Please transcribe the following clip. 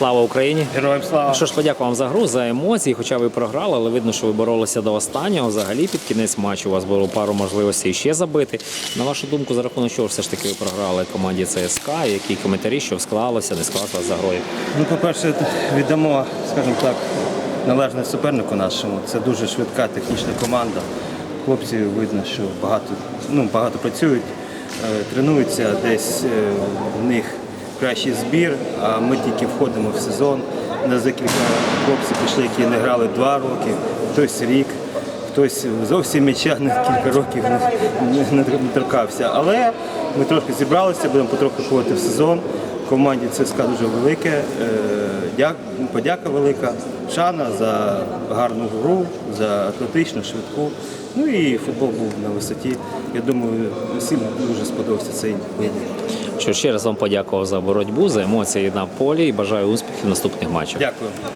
Слава Україні! Героям слава! Що ж, подякую вам за гру, за емоції. Хоча ви програли, але видно, що ви боролися до останнього. Взагалі під кінець матчу у вас було пару можливостей ще забити. На вашу думку, за рахунок чого все ж таки ви програли команді ЦСКА? Які коментарі, що склалося, не склалося за грою? Ну, по-перше, віддамо, скажімо так, належне супернику нашому. Це дуже швидка технічна команда. Хлопці видно, що багато, ну, багато працюють, е, тренуються, десь е, в них кращий збір, а ми тільки входимо в сезон. У нас декілька хлопців пішли, які не грали два роки, хтось рік. Хтось зовсім м'яча на кілька років не, торкався. Але ми трошки зібралися, будемо потроху входити в сезон. Команді ЦСКА дуже велике. е, дяк- Подяка велика. Шана за гарну гру, за атлетичну, швидку. Ну і футбол був на висоті. Я думаю, всім дуже сподобався цей вибір. Що ще раз вам подякував за боротьбу, за емоції на полі і бажаю успіхів в наступних матчах. Дякую.